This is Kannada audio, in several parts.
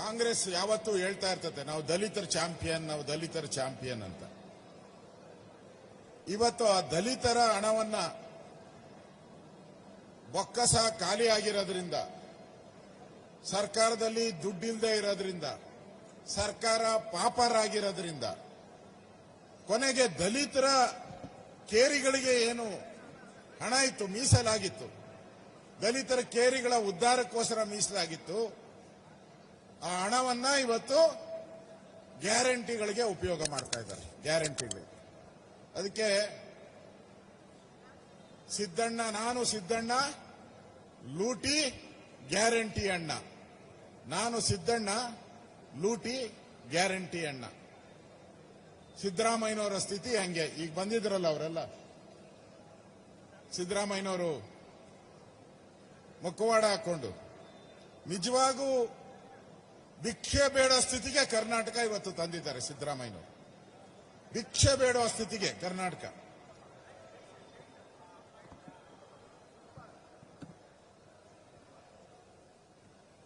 ಕಾಂಗ್ರೆಸ್ ಯಾವತ್ತೂ ಹೇಳ್ತಾ ಇರ್ತದೆ, ನಾವು ದಲಿತರ ಚಾಂಪಿಯನ್, ನಾವು ದಲಿತರ ಚಾಂಪಿಯನ್ ಅಂತ. ಇವತ್ತು ಆ ದಲಿತರ ಹಣವನ್ನ ಬೊಕ್ಕಸ ಖಾಲಿ ಆಗಿರೋದ್ರಿಂದ, ಸರ್ಕಾರದಲ್ಲಿ ದುಡ್ಡಿಲ್ಲದೆ ಇರೋದ್ರಿಂದ, ಸರ್ಕಾರ ಪಾಪರಾಗಿರೋದ್ರಿಂದ, ಕೊನೆಗೆ ದಲಿತರ ಕೇರಿಗಳಿಗೆ ಏನು ಹಣ ಇತ್ತು, ಮೀಸಲಾಗಿತ್ತು. ದಲಿತರ ಕೇರಿಗಳ ಉದ್ಧಾರಕ್ಕೋಸ್ಕರ ಮೀಸಲಾಗಿತ್ತು. ಆ ಹಣವನ್ನ ಇವತ್ತು ಗ್ಯಾರಂಟಿಗಳಿಗೆ ಉಪಯೋಗ ಮಾಡ್ತಾ ಇದ್ದಾರೆ. ಗ್ಯಾರಂಟಿಗಳಿಗೆ ಅದಕ್ಕೆ ಸಿದ್ದಣ್ಣ, ನಾನು ಸಿದ್ದಣ್ಣ, ಲೂಟಿ, ಗ್ಯಾರಂಟಿ ಅಣ್ಣ. ನಾನು ಸಿದ್ದಣ್ಣ, ಲೂಟಿ, ಗ್ಯಾರಂಟಿ ಅಣ್ಣ. ಸಿದ್ದರಾಮಯ್ಯನವರ ಸ್ಥಿತಿ ಹಂಗೆ. ಈಗ ಬಂದಿದ್ರಲ್ಲ ಅವರೆಲ್ಲ. ಸಿದ್ದರಾಮಯ್ಯನವರು ಮುಖವಾಡ ಹಾಕೊಂಡು ನಿಜವಾಗೂ ಭಿಕ್ಷೆ ಬೇಡೋ ಸ್ಥಿತಿಗೆ ಕರ್ನಾಟಕ ಇವತ್ತು ತಂದಿದ್ದಾರೆ ಸಿದ್ದರಾಮಯ್ಯನವರು. ಭಿಕ್ಷೆ ಬೇಡೋ ಸ್ಥಿತಿಗೆ ಕರ್ನಾಟಕ.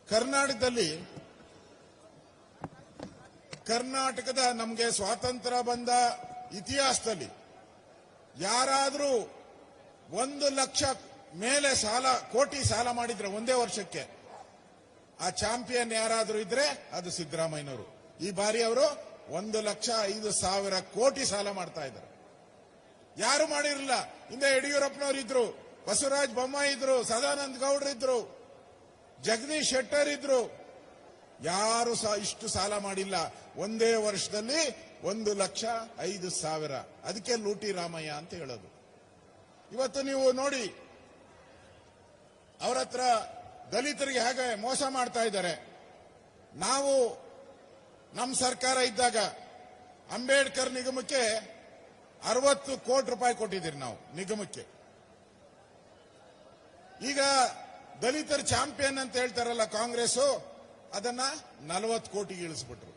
ಕರ್ನಾಟಕದಲ್ಲಿ ಕರ್ನಾಟಕದ ನಮಗೆ ಸ್ವಾತಂತ್ರ್ಯ ಬಂದ ಇತಿಹಾಸದಲ್ಲಿ ಯಾರಾದರೂ ಒಂದು ಲಕ್ಷ ಮೇಲೆ ಸಾಲ, ಕೋಟಿ ಸಾಲ ಮಾಡಿದ್ರೆ ಒಂದೇ ವರ್ಷಕ್ಕೆ ಆ ಚಾಂಪಿಯನ್ ಯಾರಾದರೂ ಇದ್ರೆ ಅದು ಸಿದ್ದರಾಮಯ್ಯನವರು. ಈ ಬಾರಿ ಅವರು ಒಂದು ಲಕ್ಷ ಐದು ಸಾವಿರ ಕೋಟಿ ಸಾಲ ಮಾಡ್ತಾ ಇದ್ದಾರೆ. ಯಾರು ಮಾಡಿರಲಿಲ್ಲ? ಹಿಂದೆ ಯಡಿಯೂರಪ್ಪನವರು ಇದ್ರು, ಬಸವರಾಜ್ ಬೊಮ್ಮಾಯಿ ಇದ್ರು, ಸದಾನಂದ ಗೌಡ್ರು ಇದ್ರು, ಜಗದೀಶ್ ಶೆಟ್ಟರ್ ಇದ್ರು. ಯಾರು ಸಹ ಇಷ್ಟು ಸಾಲ ಮಾಡಿಲ್ಲ? ಒಂದೇ ವರ್ಷದಲ್ಲಿ ಒಂದು ಲಕ್ಷ ಐದು ಸಾವಿರ. ಅದಕ್ಕೆ ಲೂಟಿ ರಾಮಯ್ಯ ಅಂತ ಹೇಳೋದು. ಇವತ್ತು ನೀವು ನೋಡಿ, ಅವರ ಹತ್ರ ದಲಿತರಿಗೆ ಹೇಗೆ ಮೋಸ ಮಾಡ್ತಾ ಇದ್ದಾರೆ? ನಾವು ನಮ್ಮ ಸರ್ಕಾರ ಇದ್ದಾಗ ಅಂಬೇಡ್ಕರ್ ನಿಗಮಕ್ಕೆ ಅರವತ್ತು ಕೋಟಿ ರೂಪಾಯಿ ಕೊಟ್ಟಿದ್ದೀರಿ ನಾವು, ನಿಗಮಕ್ಕೆ. ಈಗ ದಲಿತರ ಚಾಂಪಿಯನ್ ಅಂತ ಹೇಳ್ತಾರಲ್ಲ ಕಾಂಗ್ರೆಸ್ ಅದನ್ನ ನಲವತ್ತು ಕೋಟಿಗೆ ಇಳಿಸ್ಬಿಟ್ರು.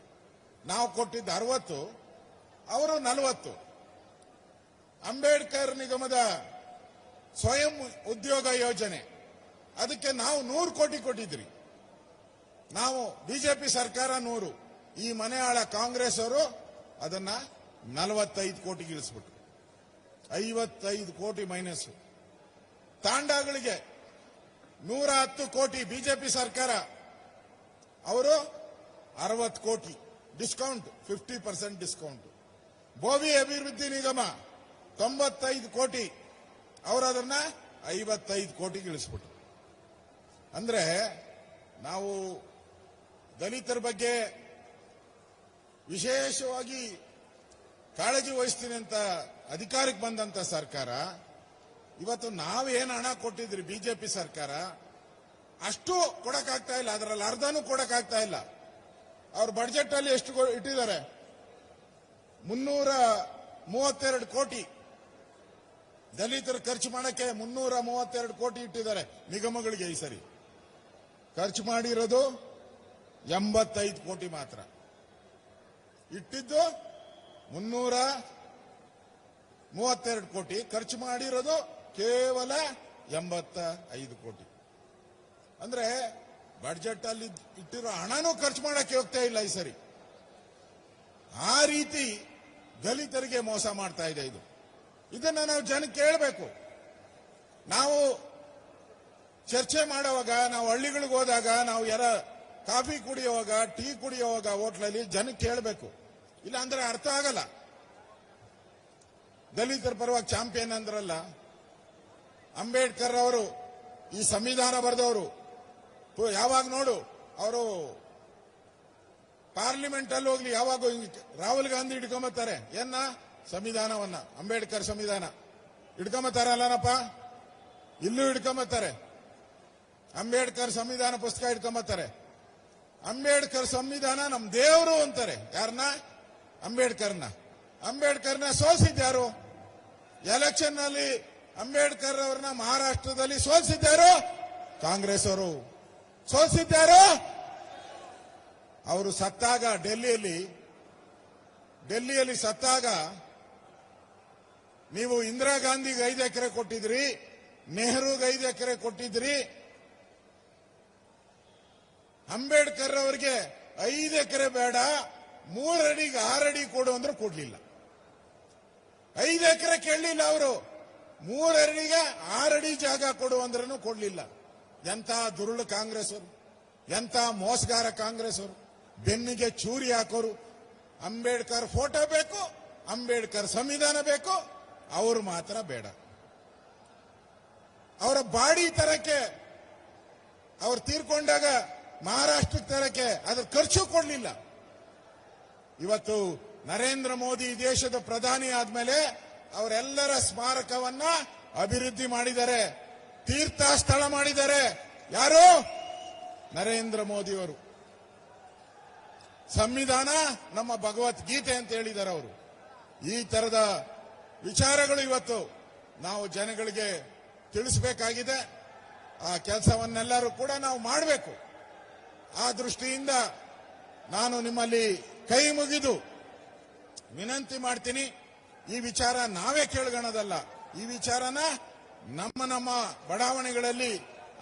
ನಾವು ಕೊಟ್ಟಿದ್ದ ಅರವತ್ತು, ಅವರು ನಲವತ್ತು. ಅಂಬೇಡ್ಕರ್ ನಿಗಮದ ಸ್ವಯಂ ಉದ್ಯೋಗ ಯೋಜನೆ. ಅದಕ್ಕೆ ನಾವು ನೂರು ಕೋಟಿ ಕೊಟ್ಟಿದ್ರಿ ನಾವು ಬಿಜೆಪಿ ಸರ್ಕಾರ ನೂರು, ಈ ಮನೆ ಆಳ ಕಾಂಗ್ರೆಸ್ ಅವರು ಅದನ್ನ ನಲವತ್ತೈದು ಕೋಟಿ ಇಳಿಸ್ಬಿಟ್ರು. ಐವತ್ತೈದು ಕೋಟಿ ಮೈನಸ್. ತಾಂಡಾಗಳಿಗೆ ನೂರ ಹತ್ತು ಕೋಟಿ ಬಿಜೆಪಿ ಸರ್ಕಾರ. ಅವರು ಅರವತ್ತು ಕೋಟಿ. Discount, fifty percent discount. Bhovi ಅಭಿವೃದ್ಧಿ ನಿಗಮ ತೊಂಬತ್ತೈದು ಕೋಟಿ. ಅವರು ಅದನ್ನ ಐವತ್ತೈದು ಕೋಟಿ ಇಳಿಸ್ಬಿಟ್ರು. ಅಂದ್ರೆ ನಾವು ದಲಿತರ ಬಗ್ಗೆ ವಿಶೇಷವಾಗಿ ಕಾಳಜಿ ವಹಿಸ್ತೀನಿ ಅಂತ ಅಧಿಕಾರಕ್ಕೆ ಬಂದಂತ ಸರ್ಕಾರ, ಇವತ್ತು ನಾವೇನು ಹಣ ಕೊಟ್ಟಿದ್ರಿ ಬಿಜೆಪಿ ಸರ್ಕಾರ, ಅಷ್ಟು ಕೊಡಕ್ಕಾಗ್ತಾ ಇಲ್ಲ. ಅದರಲ್ಲಿ ಅರ್ಧನೂ ಕೊಡಕ್ಕಾಗ್ತಾ ಇಲ್ಲ. ಅವ್ರ ಬಡ್ಜೆಟ್ ಅಲ್ಲಿ ಎಷ್ಟು ಇಟ್ಟಿದ್ದಾರೆ? ಮುನ್ನೂರ ಮೂವತ್ತೆರಡು ಕೋಟಿ. ದಲಿತರು ಖರ್ಚು ಮಾಡಕ್ಕೆ ಮುನ್ನೂರ ಮೂವತ್ತೆರಡು ಕೋಟಿ ಇಟ್ಟಿದ್ದಾರೆ ನಿಗಮಗಳಿಗೆ ಈ ಸರಿ. ಖರ್ಚು ಮಾಡಿರೋದು ಎಂಬತ್ತೈದು ಕೋಟಿ ಮಾತ್ರ. ಇಟ್ಟಿದ್ದು ಮುನ್ನೂರ ಮೂವತ್ತೆರಡು ಕೋಟಿ. ಖರ್ಚು ಮಾಡಿರೋದು ಕೇವಲ ಎಂಬತ್ತ ಐದು ಕೋಟಿ. ಅಂದ್ರೆ ಬಡ್ಜೆಟ್ ಅಲ್ಲಿ ಇಟ್ಟಿರೋ ಹಣನೂ ಖರ್ಚು ಮಾಡಕ್ಕೆ ಹೋಗ್ತಾ ಇಲ್ಲ ಈ ಸರಿ. ಆ ರೀತಿ ದಲಿತರಿಗೆ ಮೋಸ ಮಾಡ್ತಾ ಇದೆ ಇದು. ಇದನ್ನ ನಾವು ಜನಕ್ಕೆ ಹೇಳಬೇಕು ನಾವು ಚರ್ಚೆ ಮಾಡುವಾಗ, ನಾವು ಹಳ್ಳಿಗಳಿಗೆ ಹೋದಾಗ, ನಾವು ಯಾರ ಕಾಫಿ ಕುಡಿಯುವಾಗ, ಟೀ ಕುಡಿಯುವಾಗ ಹೋಟ್ಲಲ್ಲಿ ಜನಕ್ಕೆ ಕೇಳಬೇಕು. ಇಲ್ಲ ಅಂದ್ರೆ ಅರ್ಥ ಆಗಲ್ಲ. ದಲಿತರ ಪರವಾಗಿ ಚಾಂಪಿಯನ್ ಅಂದ್ರಲ್ಲ, ಅಂಬೇಡ್ಕರ್ ಅವರು, ಈ ಸಂವಿಧಾನ ಬರೆದವರು ಯಾವಾಗ ನೋಡು, ಅವರು ಪಾರ್ಲಿಮೆಂಟ್ ಅಲ್ಲಿ ಹೋಗ್ಲಿ, ಯಾವಾಗ ರಾಹುಲ್ ಗಾಂಧಿ ಹಿಡ್ಕೊಂಬತ್ತಾರೆ. ಏನ ಸಂವಿಧಾನವನ್ನ. ಅಂಬೇಡ್ಕರ್ ಸಂವಿಧಾನ. ಹಿಡ್ಕೊಂಬತ್ತಾರಲ್ಲನಪ್ಪ? ಇಲ್ಲೂ ಹಿಡ್ಕೊಂಬತ್ತಾರೆ. ಅಂಬೇಡ್ಕರ್ ಸಂವಿಧಾನ ಪುಸ್ತಕ ಇಟ್ಕೊಂಬತ್ತಾರೆ ಅಂಬೇಡ್ಕರ್ ಸಂವಿಧಾನ ನಮ್ ದೇವರು ಅಂತಾರೆ. ಯಾರನ್ನ ಅಂಬೇಡ್ಕರ್ನ. ಅಂಬೇಡ್ಕರ್ನ ಸೋಲ್ಸಿದ್ಯಾರು ಎಲೆಕ್ಷನ್ನಲ್ಲಿ ಅಂಬೇಡ್ಕರ್ ಅವ್ರನ್ನ ಮಹಾರಾಷ್ಟ್ರದಲ್ಲಿ ಸೋಲ್ಸಿದ್ಯಾರು ಕಾಂಗ್ರೆಸ್ ಅವರು. ಸೋಲ್ಸಿದ್ಯಾರು ಅವರು ಸತ್ತಾಗ ಡೆಲ್ಲಿಯಲ್ಲಿ ಡೆಲ್ಲಿಯಲ್ಲಿ ಸತ್ತಾಗ ನೀವು ಇಂದಿರಾ ಗಾಂಧಿಗೆ ಐದು ಎಕರೆ ಕೊಟ್ಟಿದ್ರಿ, ನೆಹರುಗೆ ಐದು ಎಕರೆ ಕೊಟ್ಟಿದ್ರಿ ಅಂಬೇಡ್ಕರ್ ಅವರಿಗೆ ಐದು ಎಕರೆ ಬೇಡ ಮೂರಡಿಗೆ ಆರಡಿ ಕೊಡು ಅಂದ್ರೆ ಕೊಡ್ಲಿಲ್ಲ. ಐದು ಎಕರೆ ಕೇಳಲಿಲ್ಲ ಅವರು. ಮೂರಡಿಗೆ ಆರಡಿ ಜಾಗ ಕೊಡು ಅಂದ್ರೂ ಕೊಡ್ಲಿಲ್ಲ. ಎಂತ ದುರುಳು ಕಾಂಗ್ರೆಸ್ ಅವರು, ಎಂತ ಮೋಸಗಾರ ಕಾಂಗ್ರೆಸ್ ಅವರು. ಬೆನ್ನಿಗೆ ಚೂರಿ ಹಾಕೋರು. ಅಂಬೇಡ್ಕರ್ ಫೋಟೋ ಬೇಕು, ಅಂಬೇಡ್ಕರ್ ಸಂವಿಧಾನ ಬೇಕು, ಅವರು ಮಾತ್ರ ಬೇಡ. ಅವರ ಬಾಡಿ ತರಕ್ಕೆ ಅವ್ರು ತೀರ್ಕೊಂಡಾಗ ಮಹಾರಾಷ್ಟ್ರಕ್ಕೆ ತರಕ್ಕೆ ಅದ್ರ ಖರ್ಚು ಕೊಡಲಿಲ್ಲ. ಇವತ್ತು ನರೇಂದ್ರ ಮೋದಿ ದೇಶದ ಪ್ರಧಾನಿ ಆದ್ಮೇಲೆ ಅವರೆಲ್ಲರ ಸ್ಮಾರಕವನ್ನ ಅಭಿವೃದ್ಧಿ ಮಾಡಿದ್ದಾರೆ. ತೀರ್ಥ ಸ್ಥಳ ಮಾಡಿದ್ದಾರೆ. ಯಾರು? ನರೇಂದ್ರ ಮೋದಿಯವರು. ಸಂವಿಧಾನ ನಮ್ಮ ಭಗವದ್ಗೀತೆ ಅಂತ ಹೇಳಿದ್ದಾರೆ ಅವರು. ಈ ತರದ ವಿಚಾರಗಳು ಇವತ್ತು ನಾವು ಜನಗಳಿಗೆ ತಿಳಿಸಬೇಕಾಗಿದೆ. ಆ ಕೆಲಸವನ್ನೆಲ್ಲರೂ ಕೂಡ ನಾವು ಮಾಡಬೇಕು. ಆ ದೃಷ್ಟಿಯಿಂದ ನಾನು ನಿಮ್ಮಲ್ಲಿ ಕೈ ಮುಗಿದು ವಿನಂತಿ ಮಾಡ್ತೀನಿ, ಈ ವಿಚಾರ ನಾವೇ ಕೇಳ್ಗಣದಲ್ಲ. ಈ ವಿಚಾರನ ನಮ್ಮ ನಮ್ಮ ಬಡಾವಣೆಗಳಲ್ಲಿ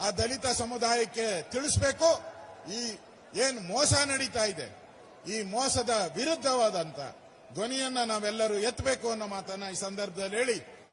ಆ ದಲಿತ ಸಮುದಾಯಕ್ಕೆ ತಿಳಿಸ್ಬೇಕು. ಈ ಏನ್ ಮೋಸ ನಡೀತಾ ಇದೆ, ಈ ಮೋಸದ ವಿರುದ್ಧವಾದಂತ ಧ್ವನಿಯನ್ನ ನಾವೆಲ್ಲರೂ ಎತ್ತಬೇಕು ಅನ್ನೋ ಮಾತನ್ನ ಈ ಸಂದರ್ಭದಲ್ಲಿ ಹೇಳಿ